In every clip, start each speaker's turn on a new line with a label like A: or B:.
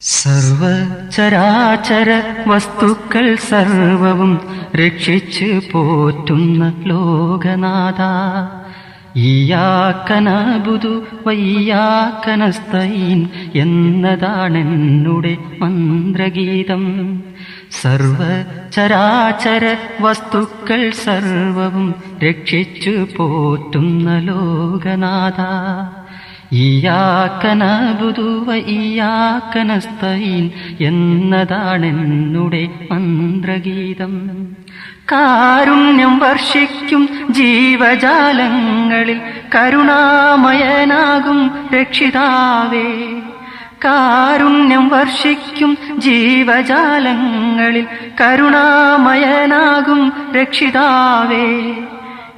A: സർവചരാചര വസ്തുക്കൾ സർവവും രക്ഷിച്ച് പോറ്റുന്ന ലോകനാഥ. ഈയാക്കനബുദു വയ്യാക്കനസ്തൈൻ എന്നതാണെന്നുടെ മന്ത്രഗീതം. സർവചരാചര വസ്തുക്കൾ സർവവും രക്ഷിച്ചു പോറ്റുന്ന ലോകനാഥ. ഈയാക്കനബുദുവ ഇയാക്കനസ്തൈൻ എന്നതാണെന്നുടെ മന്ത്രഗീതം. കാരുണ്യം വർഷിക്കും ജീവജാലങ്ങളിൽ കരുണാമയനാകും രക്ഷിതാവേ. കാരുണ്യം വർഷിക്കും ജീവജാലങ്ങളിൽ കരുണാമയനാകും രക്ഷിതാവേ.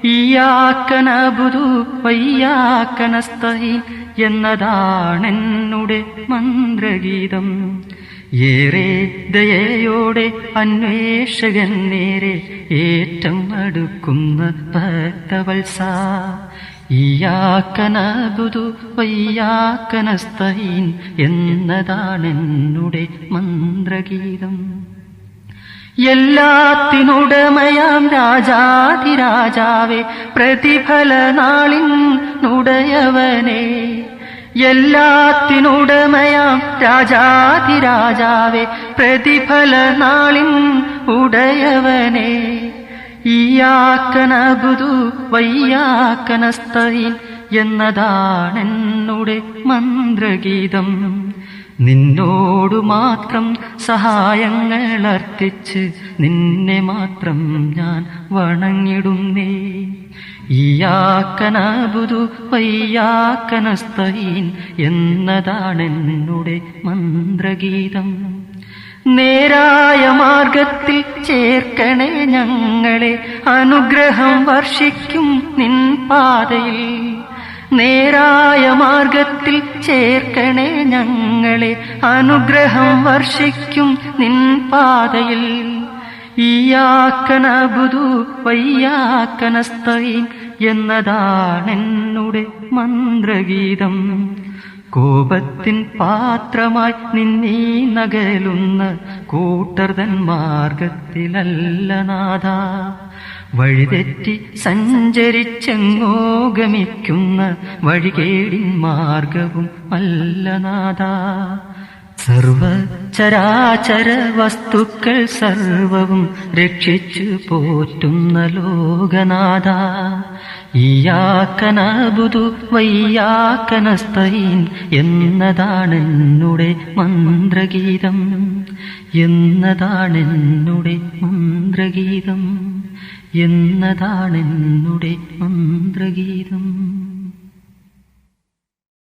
A: ഈയാക്കനബുദു വയ്യാക്കനസ്തൈൻ എന്നതാണെന്നുടെ മന്ത്രഗീതം. ഏറെ ദയയോടെ അന്വേഷകൻ നേരെ ഏറ്റം അടുക്കുന്ന ഭക്തവത്സ. ഈയാക്കനബുദു വയ്യാക്കനസ്തൈൻ എന്നതാണെന്നുടെ മന്ത്രഗീതം. എല്ലാത്തിനുടമയാം രാജാതിരാജാവേ പ്രതിഫല നാളിൻ നുടയവനെ. എല്ലാത്തിനുടമയാം രാജാതിരാജാവേ പ്രതിഫല നാളിൻ ഉടയവനെ. ഈയാക്കനബുദു വയ്യാക്കനസ്തൈൻ എന്നതാണെന്നുടെ മന്ത്രഗീതം. നിന്നോടു മാത്രം സഹായങ്ങൾ അർത്ഥിച്ച് നിന്നെ മാത്രം ഞാൻ വണങ്ങിടുന്നേ. ഈയാക്കനബുദു എന്നതാണ് എന്നതാണെന്നുടെ മന്ത്രഗീതം. നേരായ മാർഗത്തിൽ ചേർക്കണേ ഞങ്ങളെ അനുഗ്രഹം വർഷിക്കും നിൻ പാതയിൽ. നേരായ മാർഗത്തിൽ ചേർക്കണേ ഞങ്ങളെ അനുഗ്രഹം വർഷിക്കും നിൻ പാതയിൽ. ഈയാക്കനബുദു വയ്യാക്കനസ്തൈൻ എന്നതാണെന്നുടെ മന്ത്രഗീതം. കോപത്തിൻ പാത്രമായി നിന്നീ നകലുന്ന കൂട്ടർതൻ മാർഗത്തിലല്ല നാഥ. വഴിതെറ്റി സഞ്ചരിച്ചെങ്ങോ ഗമിക്കുന്ന വഴികേടിൻ മാർഗവും അല്ല നാഥ. സർവചരാചര വസ്തുക്കൾ സർവവും രക്ഷിച്ചു പോറ്റുന്ന ലോകനാഥ. ഈയാക്കനബുതു വയ്യാക്കനസ്തൈൻ എന്നതാണെന്നുടെ മന്ത്രഗീതം. എന്നതാണെന്നുടെ മന്ത്രഗീതം. എന്നതാണെന്നുടെ മന്ത്രഗീതം.